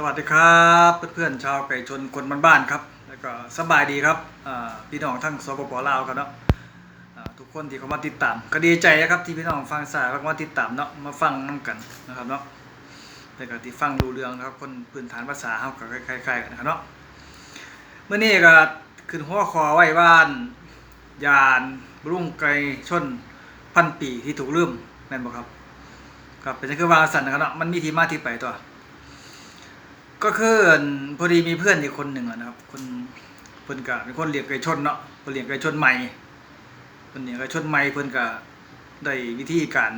สวัสดีครับเพื่อนๆชาวไก่ชนคนบ้านๆครับ แล้วก็สบายดีครับพี่น้องทั้งสปปลาวครับเนาะทุกคนที่เขามาติดตาม ก็ดีใจนะครับที่พี่น้องฟังสายมาติดตามเนาะมาฟังน้กันนะครับเนาะแต่ก็ที่ฟังรู้เรื่องนะครับคนพื้นฐานภาษาเขาก็คล้ายๆกันนะครับเนาะเมื่อนี้ก็ขึ้นหัวคอไว้ว่านยานรุ่งไกรชนพันปีที่ถูกลืมแม่นบ่ครับครับเป็นจังคือวางสันนะครับเนาะมันมีที่มาที่ไปตัว ก็คือพอดีมีเพื่อนอีกคนหนึ่งนะครับคนเพิ่นกะเป็นคนเลี้ยงไก่ชนเนาะเพิ่นเลี้ยงไก่ชนใหม่เพิ่นเลี้ยงไก่ชนใหม่เพิ่นกะได้วิธีการ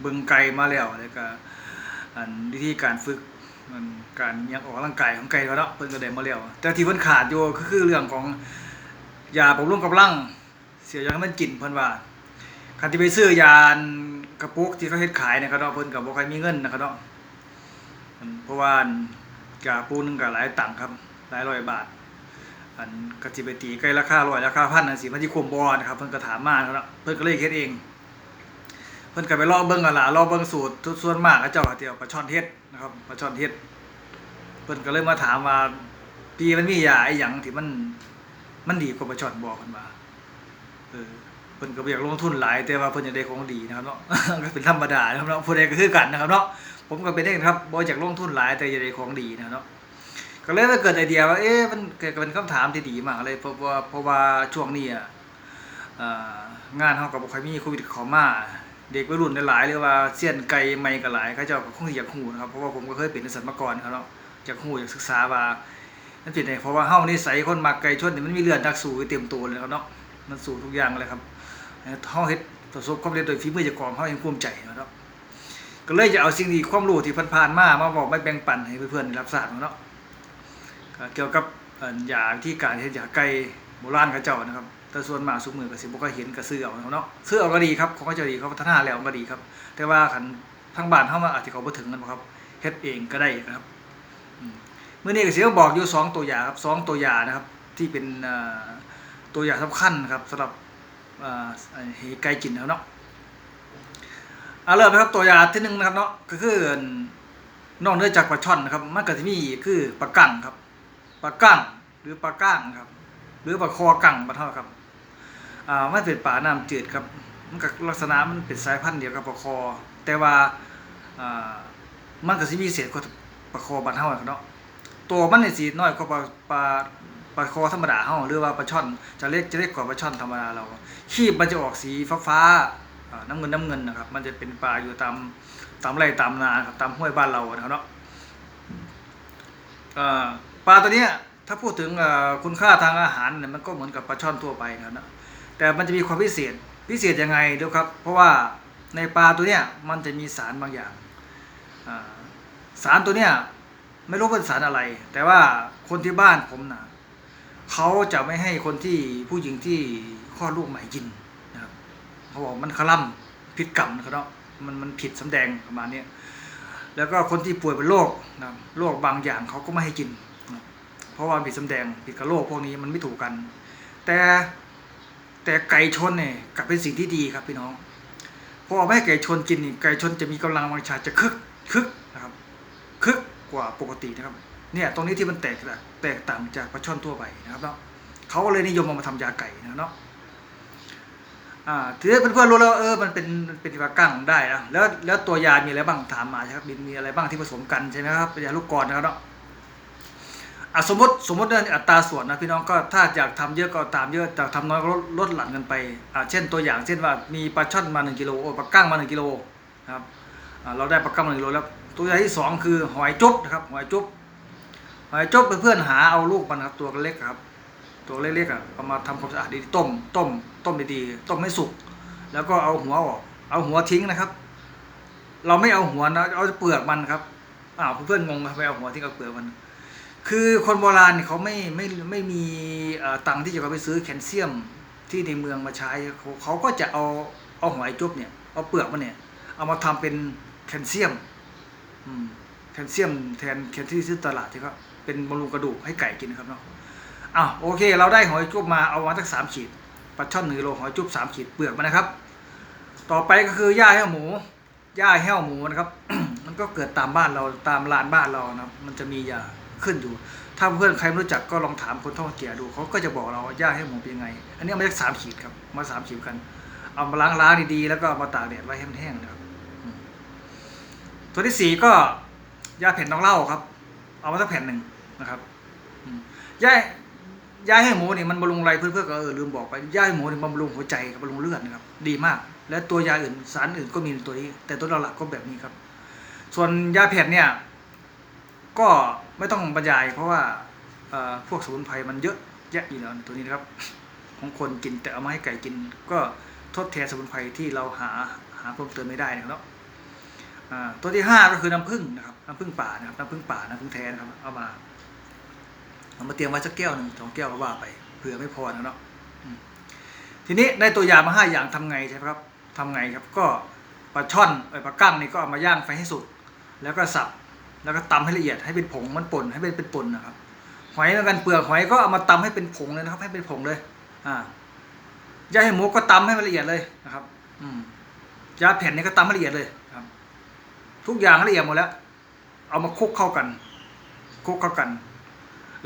เบิ่งไก่มาแล้วแล้วก็อันวิธีการฝึกมันการยังออกกำลังกายของไก่เขาเนาะเพิ่นก็ได้มาแล้วแต่ที่เพิ่นขาดอยู่ก็คือเรื่องของยาบำรุงกำลังเสียยาให้มันกินเพิ่นว่าคันที่ไปซื้อยากระปุกที่เขาเฮ็ดขายเนะครับเนาะเพิ่นก็บ่ค่อยมีเงินนะครับเนาะอืมเพราะว่า กาปูนึงก็หลายตังค์ครับ หลายร้อยบาท อันก็สิไปตีใกล้ราคาร้อยราคาพันอันสิมันสิคุมบ่นะครับเพิ่นก็ถามมาครับเพิ่นก็เลยเฮ็ดเอง เพิ่นก็ไปลอกเบิ่งกันล่ะลอกเบิ่งสูตรทุกส่วนมากเขาเจ้าก็สิเอาปลาช่อนเฮ็ดนะครับปลาช่อนเฮ็ดเพิ่นก็เลยมาถามว่าปีมันมียาไอ้หยังที่มันมันดีกว่าปลาช่อนบ่เพิ่นว่าเออ เพิ่นก็บ่อยากลงทุนหลายแต่ว่าเพิ่นอยากได้ของดีนะครับเนาะ ก็เป็นธรรมดานะครับเนาะผู้ใดก็คือกันนะครับเนาะผมก็เป็นเองครับบอยจากลงทุนหลายแต่อยากได้ของดีนะเนาะก็เลยมาเกิดไอเดียว่าเอ๊ะมันเกิดเป็นคำถามที่ดีมากเลยเพราะว่าเพราะว่าช่วงนี้อะอ่างานเฮากับบ่ค่อยมีโควิดเข้ามาเด็กวัยรุ่นหลายๆหรือว่าเซียนไก่ใหม่ก็หลายเขาเจ้าก็คงสิอยากฮู้นะครับเพราะว่าผมก็เคยเป็นนักศึกษามาก่อนครับเนาะอยากฮู้อยากศึกษาว่ามันเป็นไงเพราะว่าเฮานิสัยคนมักไก่ชนนี่มันมีเลือดนักสู้เต็มตัวเลยครับเนาะมันสู้ทุกอย่างเลยครับ เฮาเฮ็ดประสบความสำเร็จโดยฝีมือเจ้าของเฮายังภูมิใจเนาะก็เลยจะเอาสิ่งดีความรู้ที่ผ่านๆมามาบอกไม่แบ่งปันให้เพื่อนๆรับทราบเนาะก็เกี่ยวกับอ่อยาที่การเฮ็ดยาไก่โบราณเขาเจ้านะครับแต่ส่วนมากสุมือก็สิบ่ค่อยเห็นก็ซื้อเอาเนาะซื้อเอาก็ดีครับของเขาเจ้าดีเขาพัฒนาแล้วก็ดีครับ แต่ว่าคันทางบ้านเฮามาอาจจะเขาบ่ถึงกันครับเฮ็ดเองก็ได้นะครับอืมมื้อนี้ก็สิมาบอกอยู่สองตัวยาครับสองตัวยานะครับที่เป็นตัวยาสำคัญครับสำหรับ ไก่กินนะครับเนาะเอาเริ่มนะครับตัวยาที่หนึ่งนะครับเนาะก็คือนอกเหนือจากปลาช่อนนะครับมันก็จะมีอีกคือปลากั่งครับปลากั่งหรือปลาก้างครับ หรือปลาคอกั่งปลาเท่าครับอ่ามันเป็นปลาน้ำจืดครับมันก็ลักษณะมันเป็นสายพันธุ์เดียวกับปลาคอ แต่ว่าอ่ามันก็สิมีเศษกว่าปลาคอบ้านเฮาครับเนาะตัวมันนี่สิน้อยกว่าปลาปลา ปลาคอธรรมดาเฮาหรือว่าปลาช่อนจะเล็กจะเล็กกว่าปลาช่อนธรรมดาเราขีบมันจะออกสีฟ้าๆอ่าน้ำเงินน้ำเงินนะครับ มันจะเป็นปลาอยู่ตามตามไร่ตามนาครับตามห้วยบ้านเรานะครับเนาะปลาตัวเนี้ยถ้าพูดถึงคุณค่าทางอาหารเนี่ยมันก็เหมือนกับปลาช่อนทั่วไปนะครับเนาะแต่มันจะมีความพิเศษพิเศษยังไงเดี๋ยวครับ เพราะว่าในปลาตัวเนี้ยมันจะมีสารบางอย่างสารตัวเนี้ยไม่รู้เป็นสารอะไร แต่ว่าคนที่บ้านผมนะ เขาจะไม่ให้คนที่ผู้หญิงที่คลอดลูกใหม่กินนะครับเขาบอกมันคลั่มผิดกรรมนะครับเนาะมันมันผิดสำแดงประมาณนี้แล้วก็คนที่ป่วยเป็นโรคนะโรคบางอย่างเขาก็ไม่ให้กินนะเพราะว่าผิดสำแดงผิดกับโรคพวกนี้มันไม่ถูกกัน แต่แต่ไก่ชนเนี่ยกลับเป็นสิ่งที่ดีครับพี่น้องเพราะว่าไม่ให้ไก่ชนกินนี่ไก่ชนจะมีกำลังวังชาจะคึกคึกนะครับคึกกว่าปกตินะครับ เนี่ยตรงนี้ที่มันแตกแตกต่างจากปลาช่อนทั่วไปนะครับเนาะเขาก็เลยนิยมเอามาทำยาไก่นะเนาะอ่าทีนี้เพื่อนๆรู้แล้วเออมันเป็นเป็นปลากั้งได้นะแล้วแล้วตัวยามีอะไรบ้างถามมาใช่ครับมีมีอะไรบ้างที่ผสมกันใช่ไหมครับเป็นยาลูกกรอนนะครับเนาะอะสมมติสมมติเนี่ยอัตราส่วนนะพี่น้องก็ถ้าอยากทำเยอะก็ตามเยอะจากทำน้อยก็ลดลดหลั่นกันไปอ่าเช่นตัวอย่างเช่นว่ามีปลาช่อนมา1กิโลปลากั้งมา1กิโลนะครับอ่าเราได้ปลากั้งมา1กิโลแล้วตัวอย่างที่สองคือหอยจุ๊บนะครับหอยจุ๊บ หอยจุ๊บเพื่อนหาเอาลูกมันครับตัวเล็กครับ ตัวเล็กๆอะเอามาทำความสะอาดดีๆต้ม ต้ม ต้มดีๆต้มให้สุก แล้วก็เอาหัวออก เอาหัวทิ้งนะครับ เราไม่เอาหัวนะเอาเปลือกมันครับอ้าวเพื่อนงงครับไปเอาหัวทิ้งเอาเปลือกมัน คือคนโบราณเขาไม่ไม่ไม่มีตังค์ที่จะไปซื้อแคลเซียมที่ในเมืองมาใช้เขาเขาก็จะเอาเอาหอยจุ๊บเนี่ยเอาเปลือกมันเนี่ย เอามาทำเป็นแคลเซียมอืมแคลเซียมแทนแคลที่ซื้อตลาดที่เขา เป็นบำรุงกระดูกให้ไก่กินนะครับเนาะอ้าวโอเค เราได้หอยจุ๊บมาเอามาสักสามขีดปลาช่อนหนึ่งโลหอยจุ๊บสามขีดเปลือกมันะครับ ต่อไปก็คือหญ้าแห้วหมูหญ้าแห้วหมูนะครับ มันก็เกิดตามบ้านเราตามลานบ้านเรานะครับมันจะมียาขึ้นอยู่ ถ้าเพื่อนใครไม่รู้จักก็ลองถามคนท้องแก่ดูเขาก็จะบอกเราว่ายาให้หมูเป็นยังไง อันนี้มาจากสามขีดครับมาสามขีดกัน เอามาล้างล้างดีๆแล้วก็ามาตากแดดไว้แห้งๆนะครับตัวที่สี่ก็ยาแผ่นน้องเล้าครับ เอามาสักแผ่นหนึ่ง นะครับอืมยายาให้หมูนี่มันบำรุงอะไรเพื่อนๆก็เออลืมบอกไปยาให้หมูนี่บำรุงหัวใจกับบำรุงเลือดนะครับ ดีมาก และตัวยาอื่นสารอื่นก็มีตัวนี้ แต่ตัวหลักก็แบบนี้ครับ ส่วนยาแผ่นเนี่ย ก็ไม่ต้องบรรยาย เพราะว่าพวกสมุนไพรมันเยอะแยะอยู่แล้วตัวนี้นะครับ ของคนกินแต่เอามาให้ไก่กิน ก็ทดแทนสมุนไพรที่เราหาหาเพิ่มเติมไม่ได้นะครับตัวที่ห้าก็คือน้ำผึ้งนะครับน้ำผึ้งป่านะครับน้ำผึ้งป่าน้ำผึ้งแท้นะครับเอามา เอามาเตรียมไว้สักแก้วหนึ่งสองแก้วก็ว่าไปเผื่อไม่พอนะเนาะทีนี้ได้ตัวยามาห้าอย่างทำไงใช่ไหมครับทำไงครับก็ปลาช่อนเอ้ปลากั้งนี่ก็เอามาย่างไฟให้สุดแล้วก็สับแล้วก็ตำให้ละเอียดให้เป็นผงมันป่นให้เป็นเป็นป่นนะครับหอยเหมือนกันเปลือกหอยก็เอามาตำให้เป็นผงเลยนะครับ ให้เป็นผงเลย อ่ายาให้หมูก็ตำให้ละเอียดเลยนะครับ อืมยาแผ่นนี่ก็ตำให้ละเอียดเลยครับ ทุกอย่างละเอียดหมดแล้ว เอามาคลุกเข้ากันคลุกเข้ากัน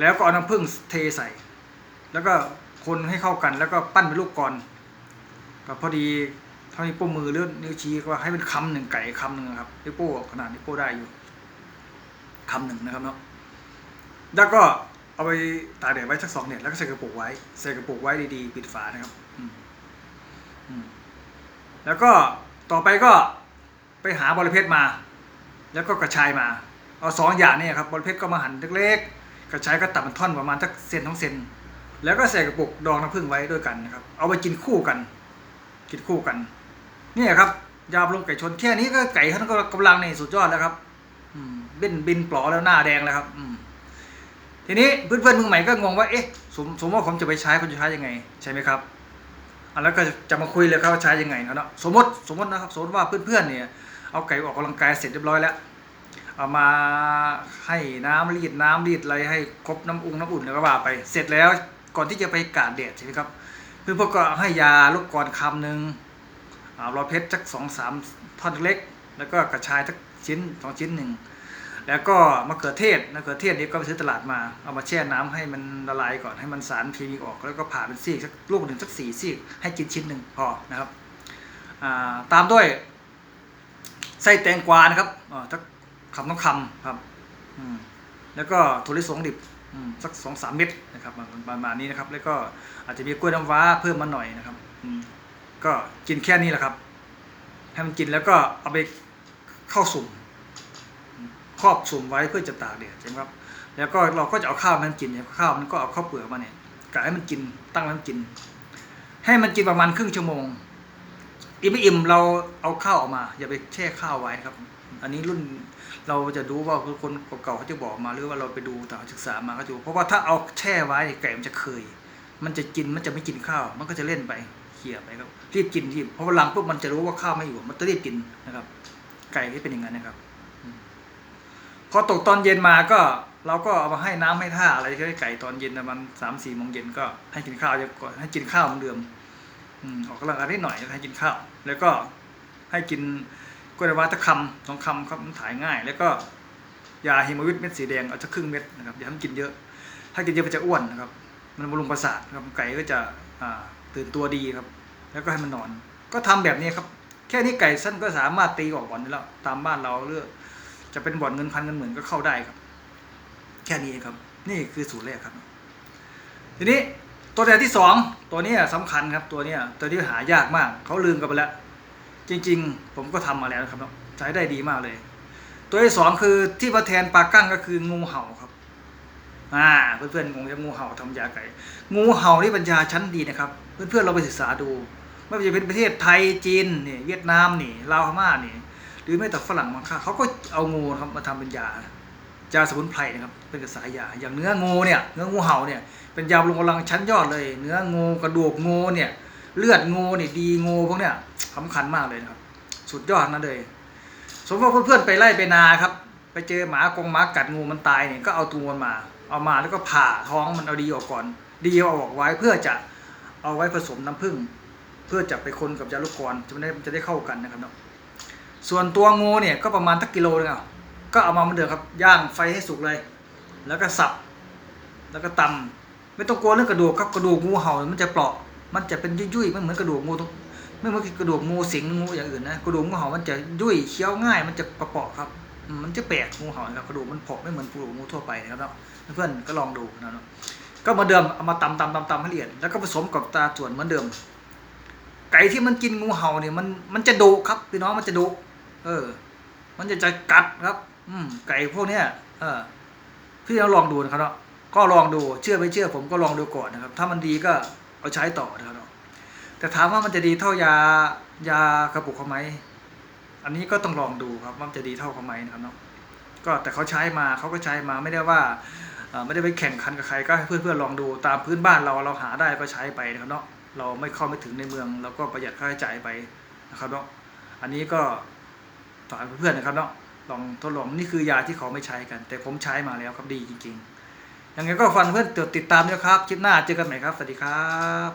แล้วก็เอาน้ำผึ้งเทใส่ แล้วก็คนให้เข้ากัน แล้วก็ปั้นเป็นลูกกลอนก็พอดีเท่านี้วโป้มือหรือนิ้วชี้ก็ให้เป็นคำหนึ่งไก่คำหนึ่งครับนิ้วโป้ขนาดนิ้วโป้ได้อยู่คำหนึ่งนะครับเนาะแล้วก็เอาไปตากแดดไว้สักสองเน็ตแล้วก็ใส่กระปุกไว้ใส่กระปุกไว้ดีๆ ปิดฝานะครับอืมแล้วก็ต่อไปก็ไปหาบระเพ็ดมา แล้วก็กระชายมา เอาสองอย่างนี่ครับบระเพ็ดก็มาหั่นเล็กๆ กระชายก็ตัดเป็นท่อนประมาณสักเซนท้องเซน แล้วก็ใส่กระปุกดองน้ำผึ้งไว้ด้วยกันนะครับ เอาไปกินคู่กัน กินคู่กัน เนี่ยครับ ยาบำรุงไก่ชนแค่นี้ก็ไก่ท่านก็กำลังในสุดยอดแล้วครับ อืมบินบินปลอแล้วหน้าแดงแล้วครับ อืมทีนี้เพื่อนเพื่อนมือใหม่ก็งงว่าเอ๊ะสมสมมติว่าผมจะไปใช้ผมจะใช้ยังไง ใช่ไหมครับอะแล้วก็จะมาคุยเลยครับว่าใช้ยังไงนะเนาะสมมติสมมตินะครับสมมติว่าเพื่อนๆเนี่ยเอาไก่ออกกำลังกายเสร็จเรียบร้อยแล้ว เอามาให้น้ำรีดน้ำรีดอะไรให้ครบน้ำอุ่งน้ำอุ่นแล้วก็ว่าไป เสร็จแล้วก่อนที่จะไปกาดแดดใช่ไหมครับเพื่อนพวกก็ให้ยาลูกกรอนคำหนึ่งอรอเพชรสักสองสามท่อนเล็ก แล้วก็กระชายสักชิ้นสองชิ้นหนึ่งแล้วก็มะเขือเทศมะเขือเทศนี้ก็ไปซื้อตลาดมาเอามาแช่น้ำให้มันละลายก่อนให้มันสารเคมีออก แล้วก็ผ่าเป็นซีกสักลูกหนึ่งสักสี่ซีกให้กินชิ้นหนึ่งพอนะครับาตามด้วยไส้แตงกวานะครับอ่าสัก คำต้องคำครับแล้วก็ถั่วลิสงดิบสักสองสามเม็ดนะครับประมาณนี้นะครับ แล้วก็อาจจะมีกล้วยน้ำว้าเพิ่มมาหน่อยนะครับก็กินแค่นี้แหละครับ ให้มันกินแล้วก็เอาไปเข้าสุ่มครอบสุ่มไว้เพื่อจะตากแดดใช่ไหมครับ แล้วก็เราก็จะเอาข้าวมันกินเนี่ยข้าวมันก็เอาข้าวเปลือกมาเนี่ยกะให้มันกินตั้งไว้มันกิน ให้มันกินประมาณครึ่งชั่วโมงอิ่มไม่อิ่มเราเอาข้าวออกมา อย่าไปแช่ข้าวไว้ครับ อันนี้รุ่น เราจะดูว่าคนเก่าๆเขาจะบอกมาหรือว่าเราไปดูต่างศึกษามาก็จะดูเพราะว่าถ้าเอาแช่ไว้ไก่มันจะเคย มันจะกินมันจะไม่กินข้าว มันก็จะเล่นไปเขี่ยไปครับรีบกินรีบเพราะว่าหลังปุ๊บมันจะรู้ว่าข้าวไม่อยู่ มันจะรีบกินนะครับ ไก่ที่เป็นอย่างนั้นนะครับพอตกตอนเย็นมาก็เราก็เอามาให้น้ำให้ท่าอะไรให้ไก่ตอนเย็นประมาณสามสี่โมงเย็นก็ให้กินข้าวก่อนให้กินข้าวเหมือนเดิมออกกำลังกายนิดหน่อยให้กินข้าว แล้วก็ให้กิน กล้วยน้ำว้าตะคำสองคำครับมันถ่ายง่าย แล้วก็ยาฮิโมวิตเม็ดสีแดงเอาสักครึ่งเม็ดนะครับอย่าให้มันกินเยอะ ถ้ากินเยอะมันจะอ้วนนะครับ มันบำรุงประสาทครับไก่ก็จะตื่นตัวดีครับ แล้วก็ให้มันนอน ก็ทำแบบนี้ครับ แค่นี้ไก่สั้นก็สามารถตีออกบ่อนได้แล้ว ตามบ้านเราเลือกจะเป็นบ่อนเงินพันเงินหมื่นก็เข้าได้ครับ แค่นี้เองครับ นี่คือสูตรแรกครับ ทีนี้ตัวแต่ที่สองตัวนี้ยสำคัญครับตัวนี้ตัวที่หายากมากเขาลืมกันไปแล้ว จริงๆ ผมก็ทำมาแล้วนะครับใช้ได้ดีมากเลย ตัวที่สองคือที่มาแทนปลากั้งก็คืองูเห่าครับอ่าเพื่อนๆงงงูเห่าทำยาไก่ งูเห่านี่ปัญญาชั้นดีนะครับ เพื่อนๆเราไปศึกษาดู ไม่ว่าจะเป็นประเทศไทยจีนนี่เวียดนามนี่ลาวพม่านี่ หรือแม้แต่ฝรั่งบางค่าเขาก็เอางูครับมาทำเป็นยายาสมุนไพรนะครับเป็นกระสายยาอย่างเนื้องูเนี่ยเนื้องูเห่าเนี่ยเป็นยาบำรุงกำลังชั้นยอดเลย เนื้องูกระดูกงูเนี่ย เลือดงูนี่ดีงูพวกเนี้ยสำคัญมากเลยนะครับ สุดยอดนั่นเลย สมมติว่าเพื่อนๆไปไล่ไปนาครับ ไปเจอหมากงหมากัดงูมันตายเนี่ยก็เอาตัวมันมา เอามาแล้วก็ผ่าท้องมันเอาดีออกก่อน ดีเอาออกไว้เพื่อจะเอาไว้ผสมน้ำผึ้งเพื่อจะไปคนกับยาลูกกรจะได้จะได้เข้ากันนะครับเนาะส่วนตัวงูเนี่ยก็ประมาณทักกิโลนึงอะก็เอามาเหมือนเดิมครับย่างไฟให้สุกเลย แล้วก็สับ แล้วก็ตำไม่ต้องกลัวเรื่องกระดูกครับกระดูกงูเห่ามันจะเปราะ มันจะเป็นยุ่ยๆไม่เหมือนกระดูกงูทุกไม่เหมือนกระดูกงูสิงงูอย่างอื่นนะกระดูกงูเห่ามันจะยุ่ยเคี้ยวง่าย มันจะเปราะครับ มันจะแปลกงูเห่าครับกระดูกมันเผาไม่เหมือนกระดูกงูทั่วไปนะครับเนาะเพื่อนก็ลองดูนะเนาะก็มาเดิมเอามาตำตำตำตำให้ละเอียดแล้วก็ผสมกับตาส่วนเหมือนเดิม ไก่ที่มันกินงูเห่าเนี่ยมันมันจะดุครับพี่น้องมันจะดุเออ มันจะจะกัดครับ อืมไก่พวกเนี้ยเออพี่น้องลองดูนะครับเนาะก็ลองดูเชื่อไม่เชื่อผมก็ลองดูก่อนนะครับ ถ้ามันดีก็ เอาใช้ต่อนะครับเนาะแต่ถามว่ามันจะดีเท่ายายากระปุกเขาไหมอันนี้ก็ต้องลองดูครับว่ามันจะดีเท่าเขาไหมนะครับเนาะก็แต่เขาใช้มาเขาก็ใช้มาไม่ได้ว่าไม่ได้ไปแข่งขันกับใครก็ให้เพื่อนๆลองดูตามพื้นบ้านเราเราหาได้ก็ใช้ไปนะครับเนาะเราไม่เข้าไม่ถึงในเมืองเราก็ประหยัดค่าใช้จ่ายไปนะครับเนาะอันนี้ก็ฝากเพื่อนๆนะครับเนาะลองทดลองนี่คือยาที่เขาไม่ใช้กัน แต่ผมใช้มาแล้วครับดีจริง ๆ ยังไงก็ฟันเพื่อนติดตามด้วยครับ คลิปหน้าเจอกันใหม่ครับ สวัสดีครับ